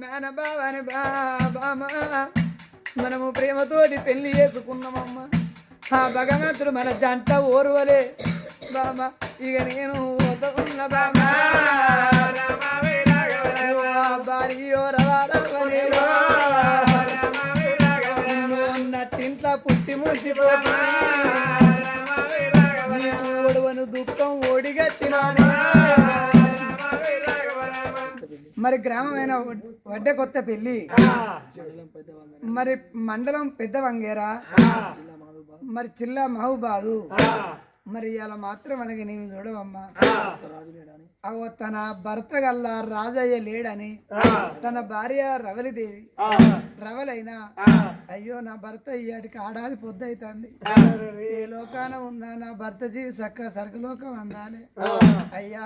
మేన బావని బామ మనము ప్రేమతోటి పెళ్ళి చేసుకున్నామమ్మ. ఆ భగవంతుడు మన జంట ఓర్వలే. బామ ఇక నేను ఉన్న బామ భార్యో నట్టింట్లో పుట్టి ముసిపోతా దుఃఖం ఓడిగట్టినాను. మరి గ్రామమైన వడ్డే కొత్త పెళ్ళి మరి మండలం పెద్ద వంగేరా. మరి చిల్లా మహబూబాదు మరి ఇలా మాత్రం మనకి నీవు చూడవమ్మా. అగో తన భర్త గల్ల రాజయ్య లేడని తన భార్య రవలిదేవి. రవలైనా. అయ్యో నా భర్త ఇయ్యాటికి ఆడాలి పొద్దైతుంది ఏ లోకాన ఉందా నా భర్త జీవి సక్క సరుకులోకం అందాలి. అయ్యా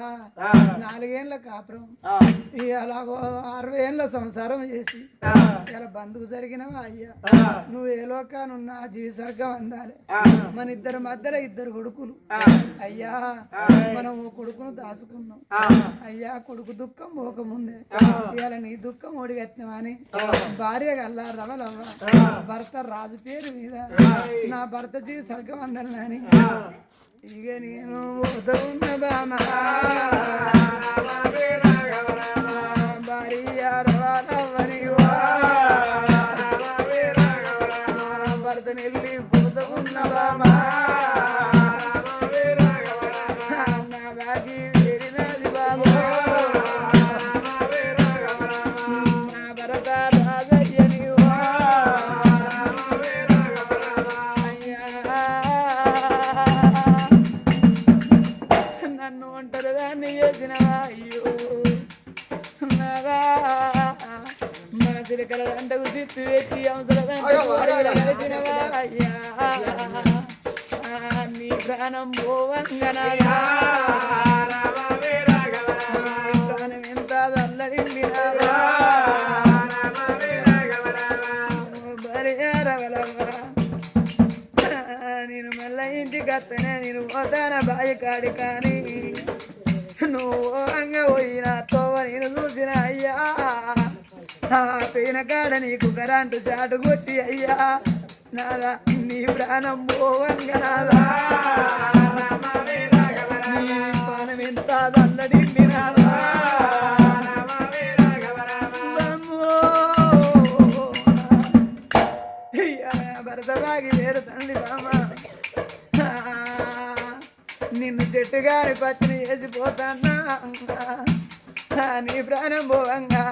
నాలుగేళ్ళ కాపురం. అలాగో అరవై ఏళ్ళ సంసారం చేసి ఇలా బంధువు జరిగినవా అయ్యా? నువ్వు ఏ లోకానున్నా జీవి సర్గం అందాలి. మన ఇద్దరు మధ్యలో ఇద్దరు కొడుకులు. అయ్యా మనం ఓ కొడుకును దాచుకున్నాం. అయ్యా కొడుకు దుఃఖం పోకముందే ఇవాళ నీ దుఃఖం అని భార్య గల్లా రవలవ్వ. భర్త రాజు పేరు మీద నా భర్త జీవి సర్గం అందాలని ఇక నేను ఉన్న బామా. దండకు తిత్తి పెట్టి అవసర నీ ప్రాణం పోవంగనగా ప్రాణం ఎంత దల్లరిండినావా నేను మళ్ళా ఇంటికి వస్తేనే నేను పోతాన బాయి కాడి కానీ నువ్వు అంగ పోయిన తోవ నేను చూసిన అయ్యా పైన కాడ నీకు గరాంటు చాటు కొట్టి అయ్యా. నాదా నీ ప్రాణం పోవంగ నాదా నీ ప్రాణం ఎంత దల్లడిండి నాదా భరతబాగి వేరు తండ్రి బామ. నిన్ను చెట్టుగారి గారి పచ్చిని వేసిపోతానా నీ ప్రాణం పోవంగా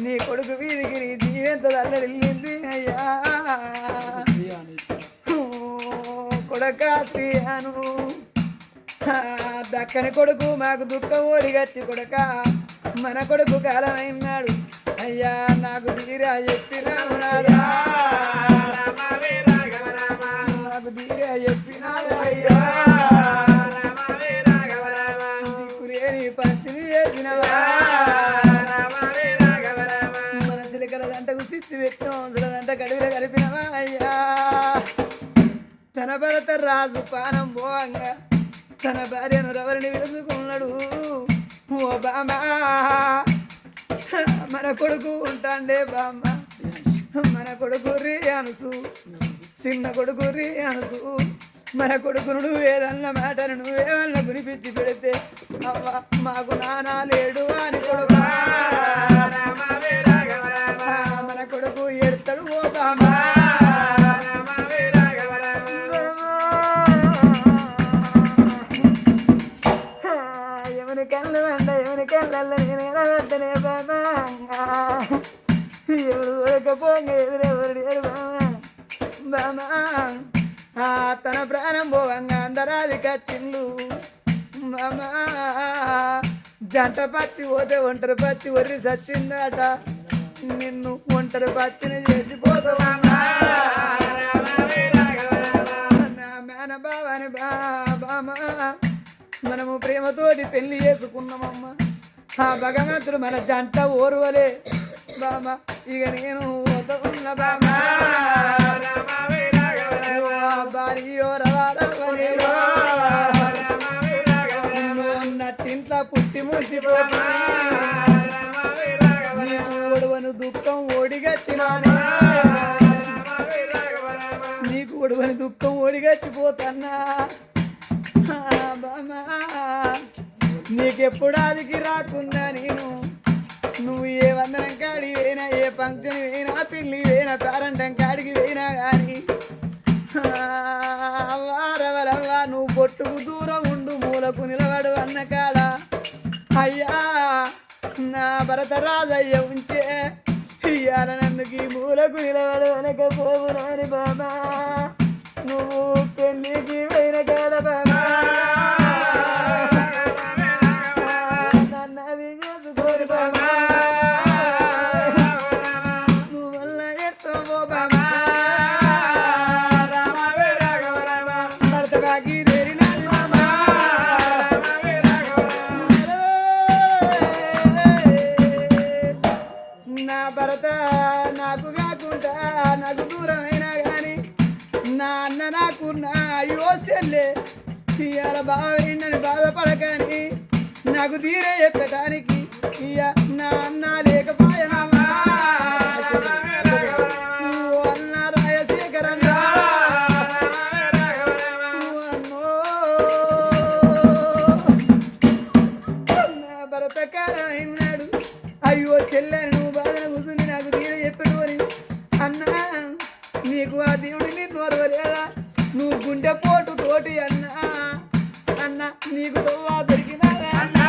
నీ కొడుకు వీధికి నీ జీవెంత దల్లడిల్లింది అయ్యా. కొడక తీయను దక్కని కొడుకు మాకు దుఃఖం ఓడిగచ్చి కొడక మన కొడుకు కాలమైనాడు. అయ్యా నాకు తీరా చెప్పినావు నాదా. నాకు తీరా చెప్పినావు అయ్యా భరత రాజు పానం పోవంగా. తన భార్యను ఎవరిని విలుసుకున్నాడు. ఓ బామా మన కొడుకు ఉంటాండే బామ్మ. మన కొడుకు రీ అనుసు చిన్న కొడుకు రీ అనుసు మన కొడుకును నువ్వేదన్న మాటను నువ్వేమన్నా గురిపించి పెడితే అవ్వ మాకు నానా లేడు అని కొడుకు ఎవరు ఊరకపోంగ ఎదురెవరు లేరు తన ప్రాణం పోవంగా అందరాది కచ్చిండు మామా జంట పచ్చి పోతే ఒంటరి పచ్చి ఒర్రి సచ్చిందట నిన్ను ఒంటరి పచ్చిని చేసిపోతావా నా మేన బావని మనము ప్రేమతోటి పెళ్ళి చేసుకున్నామమ్మ. ఆ భగవంతుడు మన జంట ఓర్వలే. బామ ఇక నేను పోతూ ఉన్న బామ ఉన్నట్టింట్లో పుట్టి ముడిపోను దుఃఖం ఓడిగచ్చినాను నీకు ఒడువని దుఃఖం ఓడిగచ్చిపోతన్నా బామా నీకెప్పుడు అదికి రాకుండా నేను. నువ్వు ఏ వందనం కాడి వేనా ఏ పంక్తిని వేనా పిల్లి వేనా పేరంటం కాడికి వేనా కానీ వారవరవ్వా నువ్వు బొట్టుకు దూరం ఉండు మూలకు నిలబడు అన్న కాడ. అయ్యా నా భరత రాజయ్య ఉంటే ఇయ్యాల నన్నుకి మూలకు నిలబడు అనకపోవు నాని బాబా. ఇవాళ బాగా బాధపడకని నాకు తీరే చెప్పటానికి ఇయ నా అన్న లేకపోయా నీకు తోవా దొరికినారా అన్నా!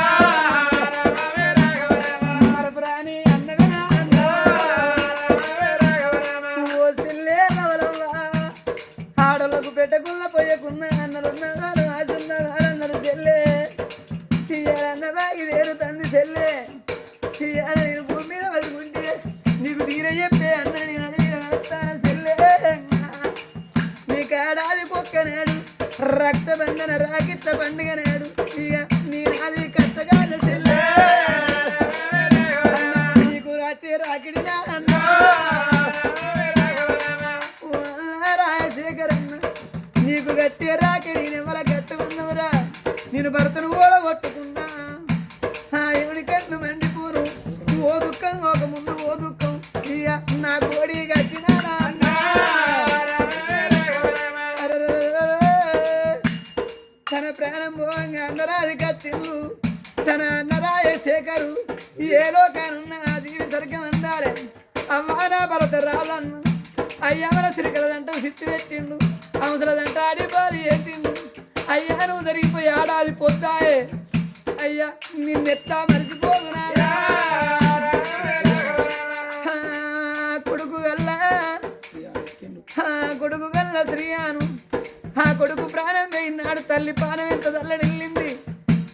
ప్రాణి అన్నగా అన్నా ఓ చెల్లే నవలవ్వా. ఆడలకు పెట్టకున్న పోయకున్న అన్నలున్నారు ఆచున్నారు అన్నారు చెల్లే. తీయాలన్నదా ఇదేరు తండ్రి చెల్లే. తీయాల నేను భూమి మీద నీకు తీర చెప్పే అన్న నేను చెల్లే. రక్త బంధన రాకిట్ల పండుగ నేను భర్తను కూడా కొట్టుకున్నా ఆ ఎవడి కన్ను మండిపోరు ఓ దుఃఖం ఒక ముందు ఓ దుఃఖం. నా కోడి కట్టినారా తన ప్రాణం పోవంగా అందరాది కత్తిళ్ళు తన అన్నరాయ శేఖరు. ఏ లోకానున్న దీని సరిగ్గా అందాలే. అమ్మానా భరత రాళ్ళన్ను అయ్యామల సిరికలదంట సిత్తి పెట్టిండు. అవసరదంట ఎత్తిండు అయ్యా నువ్వు జరిగిపోయి ఆడాది పొద్దాయే. అయ్యా నిన్నెత్తా మరిచిపోదు కొడుకు గల్ల. ఆ కొడుకు గల్ల శ్రీయాను. ఆ కొడుకు ప్రాణం పోయినాడు తల్లి ప్రాణం ఎంత తల్లడిల్లింది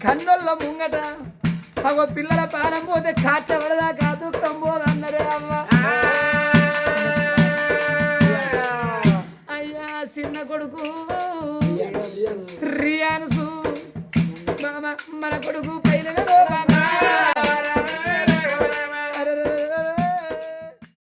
కన్నొల్ల ముంగట. అవ పిల్లల పానం పోతే కాట పడదా కా దుఃఖం పోదన్నరే